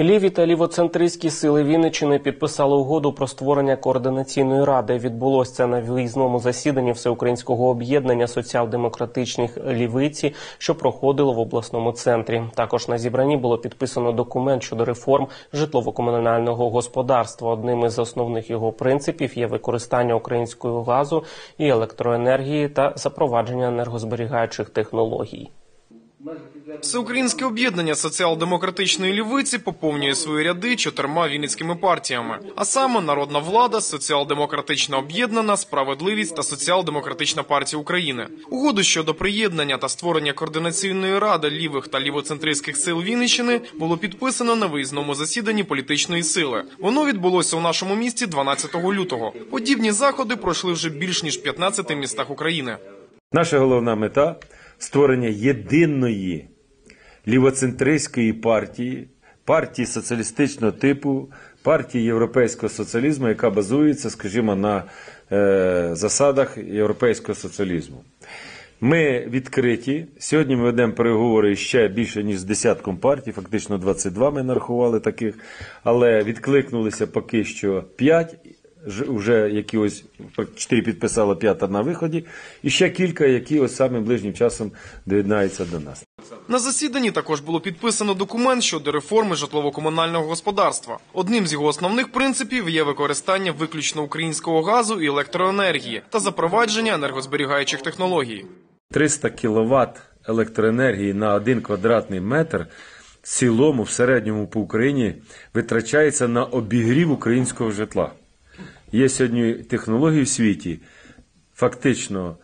Ліві та лівоцентристські сили Вінниччини підписали угоду про створення координаційної ради. Відбулося це на виїзному засіданні всеукраїнського об'єднання соціал-демократичних лівиці, що проходило в обласному центрі. Також на зібранні було підписано документ щодо реформ житлово-комунального господарства. Одним із основних його принципів є використання українського газу і електроенергії та запровадження енергозберігаючих технологій. Всеукраїнське об'єднання соціал-демократичної лівиці поповнює свої ряди чотирма вінницькими партіями, а саме народна влада, соціал-демократична об'єднана, справедливість та соціал-демократична партія України. Угоду щодо приєднання та створення координаційної ради лівих та лівоцентристських сил Вінниччини було підписано на виїзному засіданні політичної сили. Воно відбулося у нашому місті 12 лютого. Подібні заходи пройшли вже більш ніж в 15 містах України. Наша головна мета створення єдиної лівоцентристської партії, партії соціалістичного типу, партії європейського соціалізму, яка базується, скажімо, на е, засадах європейського соціалізму. Ми відкриті. Сьогодні ми ведемо переговори ще більше ніж з десятком партій, фактично 22 ми нарахували таких, але відкликнулися поки що 5 вже які ось чотири підписала п'ята на виході, і ще кілька, які ось самим ближнім часом доєднаються до нас. На засіданні також було підписано документ щодо реформи житлово-комунального господарства. Одним з його основних принципів є використання виключно українського газу і електроенергії та запровадження енергозберігаючих технологій. 300 кВт електроенергії на один квадратний метр в цілому в середньому по Україні витрачається на обігрів українського житла. Є сьогодні технології в світі, фактично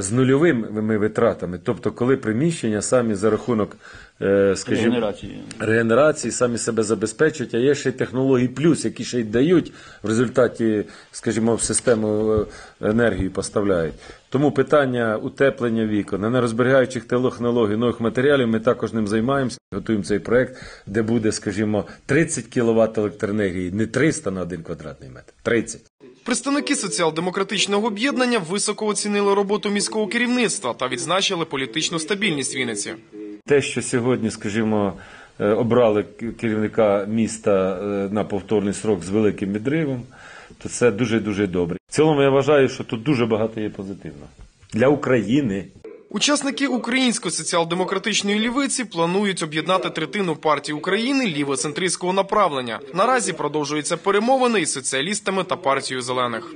з нульовими витратами, тобто, коли приміщення самі за рахунок е, скажімо, Регенерації. регенерації самі себе забезпечують, а є ще й технології плюс, які ще й дають в результаті, скажімо, в систему е, енергії поставляють. Тому питання утеплення вікон, енергозберігаючих технологій, нових матеріалів, ми також ним займаємося. Готуємо цей проект, де буде, скажімо, 30 кВт електроенергії, не 300 на один квадратний метр, 30. Представники соціал-демократичного об'єднання високо оцінили роботу міського керівництва та відзначили політичну стабільність Вінниці. Те, що сьогодні, скажімо, е, обрали керівника міста е, на повторний срок з великим відривом, то це дуже дуже добре. В цілому я вважаю, що тут дуже багато є позитивного для України. Учасники української соціал-демократичної лівиці планують об'єднати третину партії України лівоцентристського направлення. Наразі продовжуються перемовини із соціалістами та партією зелених.